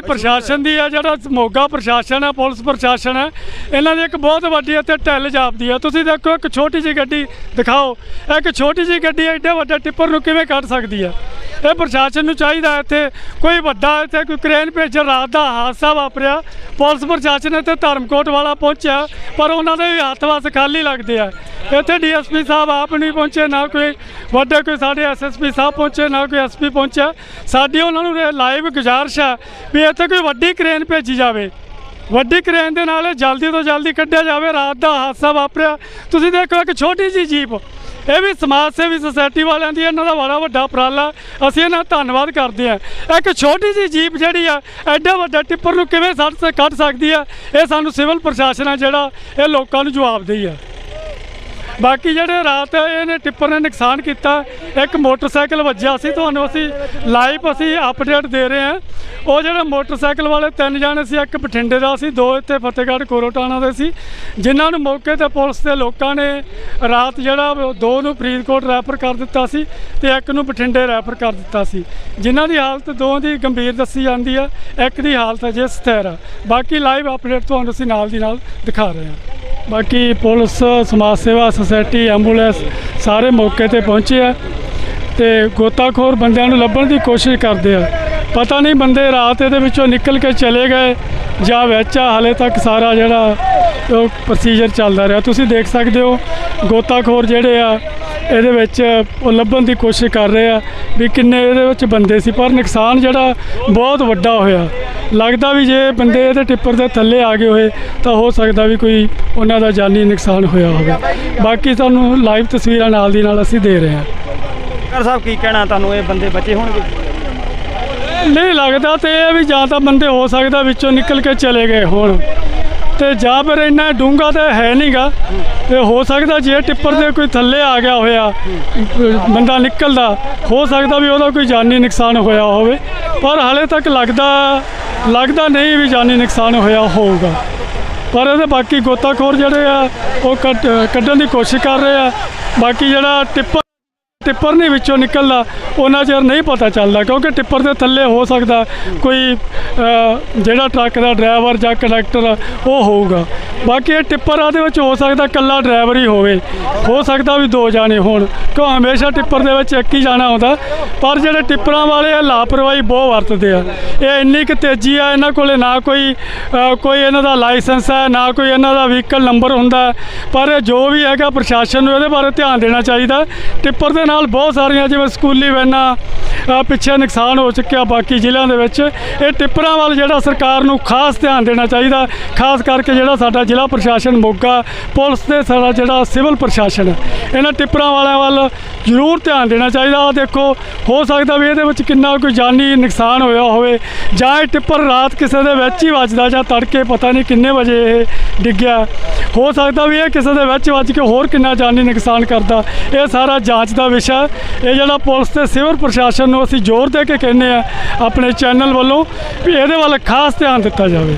ਪ੍ਰਸ਼ਾਸਨ ਦੀ ਆ, ਜਿਹੜਾ ਮੋਗਾ ਪ੍ਰਸ਼ਾਸਨ ਹੈ ਪੁਲਿਸ ਪ੍ਰਸ਼ਾਸਨ ਹੈ ਇਹਨਾਂ ਦੀ ਇੱਕ ਬਹੁਤ ਵੱਡੀ ਇੱਥੇ ਢਿੱਲ ਜਾਪਦੀ ਹੈ ਤੁਸੀਂ ਦੇਖੋ, ਇੱਕ ਛੋਟੀ ਜਿਹੀ ਗੱਡੀ ਦਿਖਾਓ। ਇੱਕ ਛੋਟੀ ਜਿਹੀ ਗੱਡੀ ਐਡੇ ਵੱਡੇ ਟਿੱਪਰ ਨੂੰ ਕਿਵੇਂ ਕੱਢ ਸਕਦੀ ਹੈ ਇਹ ਪ੍ਰਸ਼ਾਸਨ ਨੂੰ ਚਾਹੀਦਾ ਇੱਥੇ ਕੋਈ ਵੱਡਾ ਇੱਥੇ ਕੋਈ ਕ੍ਰੇਨ ਭੇਜਣ, ਰਾਤ ਦਾ ਹਾਦਸਾ ਵਾਪਰਿਆ। ਪੁਲਿਸ ਪ੍ਰਸ਼ਾਸਨ ਇੱਥੇ ਧਰਮਕੋਟ ਵਾਲਾ ਪਹੁੰਚਿਆ, ਪਰ ਉਹਨਾਂ ਦੇ ਵੀ ਹੱਥ ਵਸ ਖਾਲੀ ਲੱਗਦੇ ਆ। ਇੱਥੇ ਡੀਐਸਪੀ ਸਾਹਿਬ ਆਪ ਨਹੀਂ ਪਹੁੰਚੇ, ਨਾ ਕੋਈ ਵੱਡੇ ਕੋਈ ਸਾਡੇ ਐਸਐਸਪੀ ਸਾਹਿਬ ਪਹੁੰਚੇ, ਨਾ ਕੋਈ ਐਸਪੀ ਪਹੁੰਚਿਆ। ਸਾਡੀ ਉਹਨਾਂ ਨੂੰ ਲਾਈਵ ਗੁਜ਼ਾਰਿਸ਼ ਹੈ ਵੀ ਇੱਥੇ ਕੋਈ ਵੱਡੀ ਕ੍ਰੇਨ ਭੇਜੀ ਜਾਵੇ। ਵੱਡੀ ਕ੍ਰੇਨ ਦੇ ਨਾਲ ਇਹ ਜਲਦੀ ਤੋਂ ਜਲਦੀ ਕੱਢਿਆ ਜਾਵੇ, ਰਾਤ ਦਾ ਹਾਦਸਾ ਵਾਪਰਿਆ। ਤੁਸੀਂ ਦੇਖੋ ਇੱਕ ਛੋਟੀ ਜੀ ਜੀਪ ਇਹ ਵੀ ਸਮਾਜ ਸੇਵੀ ਸੁਸਾਇਟੀ ਵਾਲਿਆਂ ਦੀ ਇਹਨਾਂ ਦਾ ਬੜਾ ਵੱਡਾ ਉਪਰਾਲਾ। ਅਸੀਂ ਇਹਨਾਂ ਦਾ ਧੰਨਵਾਦ ਕਰਦੇ ਹਾਂ। ਇੱਕ ਛੋਟੀ ਜੀ ਜੀਪ ਜਿਹੜੀ ਆ, ਐਡਾ ਵੱਡਾ ਟਿੱਪਰ ਨੂੰ ਕਿਵੇਂ ਸੱਟ ਕੱਢ ਸਕਦੀ ਆ? ਇਹ ਸਾਨੂੰ ਸਿਵਲ ਪ੍ਰਸ਼ਾਸਨ ਆ ਜਿਹੜਾ ਇਹ ਲੋਕਾਂ ਨੂੰ ਜਵਾਬ ਦੇਈ ਆ। ਬਾਕੀ ਜਿਹੜੇ ਰਾਤ ਇਹਨੇ ਟਿੱਪਰ ਨੇ ਨੁਕਸਾਨ ਕੀਤਾ, ਇੱਕ ਮੋਟਰਸਾਈਕਲ ਵੱਜਿਆ ਸੀ, ਤੁਹਾਨੂੰ ਅਸੀਂ ਲਾਈਵ ਅਸੀਂ ਅਪਡੇਟ ਦੇ ਰਹੇ ਹਾਂ। ਉਹ ਜਿਹੜੇ ਮੋਟਰਸਾਈਕਲ ਵਾਲੇ ਤਿੰਨ ਜਾਣੇ ਸੀ, ਇੱਕ ਬਠਿੰਡੇ ਦਾ ਸੀ, ਦੋ ਇੱਥੇ ਫਤਿਹਗੜ੍ਹ ਕੋਰੋਟਾਣਾ ਦੇ ਸੀ। ਜਿਨ੍ਹਾਂ ਨੂੰ ਮੌਕੇ ਤੇ ਪੁਲਿਸ ਦੇ ਲੋਕਾਂ ਨੇ ਰਾਤ ਜਿਹੜਾ ਦੋ ਨੂੰ ਫਰੀਦਕੋਟ ਰੈਫਰ ਕਰ ਦਿੱਤਾ ਸੀ ਤੇ ਇੱਕ ਨੂੰ ਬਠਿੰਡੇ ਰੈਫਰ ਕਰ ਦਿੱਤਾ ਸੀ। ਜਿਨ੍ਹਾਂ ਦੀ ਹਾਲਤ ਦੋਵਾਂ ਦੀ ਗੰਭੀਰ ਦੱਸੀ ਜਾਂਦੀ ਆ, ਇੱਕ ਦੀ ਹਾਲਤ ਅਜੇ ਸਥਿਰ ਆ। ਬਾਕੀ ਲਾਈਵ ਅਪਡੇਟ ਤੁਹਾਨੂੰ ਅਸੀਂ ਨਾਲ ਦੀ ਨਾਲ ਦਿਖਾ ਰਹੇ ਹਾਂ। ਬਾਕੀ ਪੁਲਿਸ, ਸਮਾਜ ਸੇਵਾ ਸੁਸਾਇਟੀ ਐਂਬੂਲੈਂਸ ਸਾਰੇ ਮੌਕੇ ਤੇ ਪਹੁੰਚੇ ਆ ਤੇ ਗੋਤਾਖੋਰ ਬੰਦਿਆਂ ਨੂੰ ਲੱਭਣ ਦੀ ਕੋਸ਼ਿਸ਼ ਕਰਦੇ ਆ। ਪਤਾ ਨਹੀਂ ਬੰਦੇ ਰਾਤ ਇਹਦੇ ਵਿੱਚੋਂ ਨਿਕਲ ਕੇ ਚਲੇ ਗਏ ਜਾਂ ਵਿੱਚ ਹਾਲੇ ਤੱਕ ਸਾਰਾ ਜਿਹੜਾ ਉਹ ਪ੍ਰੋਸੀਜਰ ਚੱਲਦਾ ਰਿਹਾ। ਤੁਸੀਂ ਦੇਖ ਸਕਦੇ ਹੋ ਗੋਤਾਖੋਰ ਜਿਹੜੇ ਆ ਇਹਦੇ ਵਿੱਚ ਉਹ ਲੱਭਣ ਦੀ ਕੋਸ਼ਿਸ਼ ਕਰ ਰਹੇ ਆ ਵੀ ਕਿੰਨੇ ਇਹਦੇ ਵਿੱਚ ਬੰਦੇ ਸੀ ਪਰ ਨੁਕਸਾਨ ਜਿਹੜਾ ਬਹੁਤ ਵੱਡਾ ਹੋਇਆ। ਲੱਗਦਾ ਵੀ ਜੇ ਬੰਦੇ ਇਹਦੇ ਟਿੱਪਰ ਦੇ ਥੱਲੇ ਆ ਗਏ ਹੋਏ ਤਾਂ ਹੋ ਸਕਦਾ ਵੀ ਕੋਈ ਉਹਨਾਂ ਦਾ ਜਾਨੀ ਨੁਕਸਾਨ ਹੋਇਆ ਹੋਵੇ। ਬਾਕੀ ਤੁਹਾਨੂੰ ਲਾਈਵ ਤਸਵੀਰਾਂ ਨਾਲ ਦੀ ਨਾਲ ਅਸੀਂ ਦੇ ਰਹੇ ਹਾਂ। ਕਰ ਸਾਹਿਬ ਕੀ ਕਹਿਣਾ ਤੁਹਾਨੂੰ? ਇਹ ਬੰਦੇ ਬਚੇ ਹੋਣਗੇ? ਨਹੀਂ ਲੱਗਦਾ ਤੇ ਇਹ ਵੀ ਜਾਂ ਤਾਂ ਬੰਦੇ ਹੋ ਸਕਦਾ ਵਿੱਚੋਂ ਨਿਕਲ ਕੇ ਚਲੇ ਗਏ ਹੋਣ। ਤੇ ਜਾਂ ਫਿਰ ਇੰਨਾ ਡੂੰਘਾ ਤਾਂ ਹੈ ਨਹੀਂਗਾ ਤੇ ਹੋ ਸਕਦਾ ਜੇ ਟਿੱਪਰ ਦੇ ਕੋਈ ਥੱਲੇ ਆ ਗਿਆ ਹੋਇਆ, ਬੰਦਾ ਨਿਕਲਦਾ, ਹੋ ਸਕਦਾ ਵੀ ਉਹਦਾ ਕੋਈ ਜਾਨੀ ਨੁਕਸਾਨ ਹੋਇਆ ਹੋਵੇ। ਪਰ ਹਾਲੇ ਤੱਕ ਲੱਗਦਾ ਲੱਗਦਾ ਨਹੀਂ ਵੀ ਜਾਨੀ ਨੁਕਸਾਨ ਹੋਇਆ ਹੋਊਗਾ। ਪਰ ਇਹਦੇ ਬਾਕੀ ਗੋਤਾਖੋਰ ਜਿਹੜੇ ਆ, ਉਹ ਕੱਢ- ਕੱਢਣ ਦੀ ਕੋਸ਼ਿਸ਼ ਕਰ ਰਹੇ ਆ। ਬਾਕੀ ਜਿਹੜਾ ਟਿੱਪਰ ਟਿੱਪਰ ਨਹੀਂ ਵਿੱਚੋਂ ਨਿਕਲਦਾ, ਉਹਨਾਂ ਚਿਰ ਨਹੀਂ ਪਤਾ ਚੱਲਦਾ, ਕਿਉਂਕਿ ਟਿੱਪਰ ਦੇ ਥੱਲੇ ਹੋ ਸਕਦਾ ਕੋਈ ਜਿਹੜਾ ਟਰੱਕ ਦਾ ਡਰਾਈਵਰ ਜਾਂ ਕੰਡਕਟਰ ਉਹ ਹੋਊਗਾ। ਬਾਕੀ ਇਹ ਟਿੱਪਰ ਆਦੇ ਵਿੱਚ ਹੋ ਸਕਦਾ ਇਕੱਲਾ ਡਰਾਈਵਰ ਹੀ ਹੋਵੇ। ਹੋ ਸਕਦਾ ਵੀ ਦੋ ਜਾਣੇ ਹੋਣ। ਕਿਉਂ, ਹਮੇਸ਼ਾ ਟਿੱਪਰ ਦੇ ਵਿੱਚ ਇੱਕ ਹੀ ਜਾਣਾ ਹੁੰਦਾ ਪਰ ਜਿਹੜੇ ਟਿੱਪਰਾਂ ਵਾਲੇ ਆ, ਲਾਪਰਵਾਹੀ ਬਹੁਤ ਵਰਤਦੇ ਆ। ਇਹ ਇੰਨੀ ਕੁ ਤੇਜ਼ੀ ਆ, ਇਹਨਾਂ ਕੋਲੇ ਨਾ ਕੋਈ ਕੋਈ ਇਹਨਾਂ ਦਾ ਲਾਇਸੈਂਸ ਹੈ ਨਾ ਕੋਈ ਇਹਨਾਂ ਦਾ ਵਹੀਕਲ ਨੰਬਰ ਹੁੰਦਾ। ਪਰ ਇਹ ਜੋ ਵੀ ਹੈਗਾ ਪ੍ਰਸ਼ਾਸਨ ਨੂੰ ਇਹਦੇ ਬਾਰੇ ਧਿਆਨ ਦੇਣਾ ਚਾਹੀਦਾ। ਟਿੱਪਰ ਦੇ ਨਾਲ ਬਹੁਤ ਸਾਰੀਆਂ ਜਿਵੇਂ ਸਕੂਲੀ ਵੈਨਾਂ ਪਿੱਛੇ ਨੁਕਸਾਨ ਹੋ ਚੁੱਕਿਆ ਬਾਕੀ ਜ਼ਿਲ੍ਹਿਆਂ ਦੇ ਵਿੱਚ। ਇਹ ਟਿੱਪਰਾਂ ਵੱਲ ਜਿਹੜਾ ਸਰਕਾਰ ਨੂੰ ਖਾਸ ਧਿਆਨ ਦੇਣਾ ਚਾਹੀਦਾ, ਖਾਸ ਕਰਕੇ ਜਿਹੜਾ ਸਾਡਾ ਜ਼ਿਲ੍ਹਾ ਪ੍ਰਸ਼ਾਸਨ ਮੋਗਾ, ਪੁਲਿਸ ਤੇ ਸਾਡਾ ਜਿਹੜਾ ਸਿਵਲ ਪ੍ਰਸ਼ਾਸਨ। ਇਹਨਾਂ ਟਿੱਪਰਾਂ ਵਾਲਿਆਂ ਵੱਲ ਜ਼ਰੂਰ ਧਿਆਨ ਦੇਣਾ ਚਾਹੀਦਾ। ਆ ਦੇਖੋ, ਹੋ ਸਕਦਾ ਵੀ ਇਹਦੇ ਵਿੱਚ ਕਿੰਨਾ ਕੋਈ ਜਾਨੀ ਨੁਕਸਾਨ ਹੋਇਆ ਹੋਵੇ। ਜਾਂ ਇਹ ਟਿੱਪਰ ਰਾਤ ਕਿਸੇ ਦੇ ਵਿੱਚ ਹੀ ਵੱਜਦਾ ਜਾਂ ਤੜਕੇ ਪਤਾ ਨਹੀਂ ਕਿੰਨੇ ਵਜੇ ਇਹ ਡਿੱਗਿਆ। ਹੋ ਸਕਦਾ ਵੀ ਇਹ ਕਿਸੇ ਦੇ ਵਿੱਚ ਵੱਜ ਕੇ ਹੋਰ ਕਿੰਨਾ ਜਾਨੀ ਨੁਕਸਾਨ ਕਰਦਾ। ਇਹ ਸਾਰਾ ਜਾਂਚ ਦਾ ਵਿਸ਼ਾ ਇਹ ਜਿਹੜਾ ਪੁਲਿਸ ਤੇ ਸਿਵਲ ਪ੍ਰਸ਼ਾਸਨ ਨੂੰ ਅਸੀਂ ਜ਼ੋਰ ਦੇ ਕੇ ਕਹਿੰਦੇ ਆ ਆਪਣੇ ਚੈਨਲ ਵੱਲੋਂ, ਵੀ ਇਹਦੇ ਵੱਲ ਖਾਸ ਧਿਆਨ ਦਿੱਤਾ ਜਾਵੇ।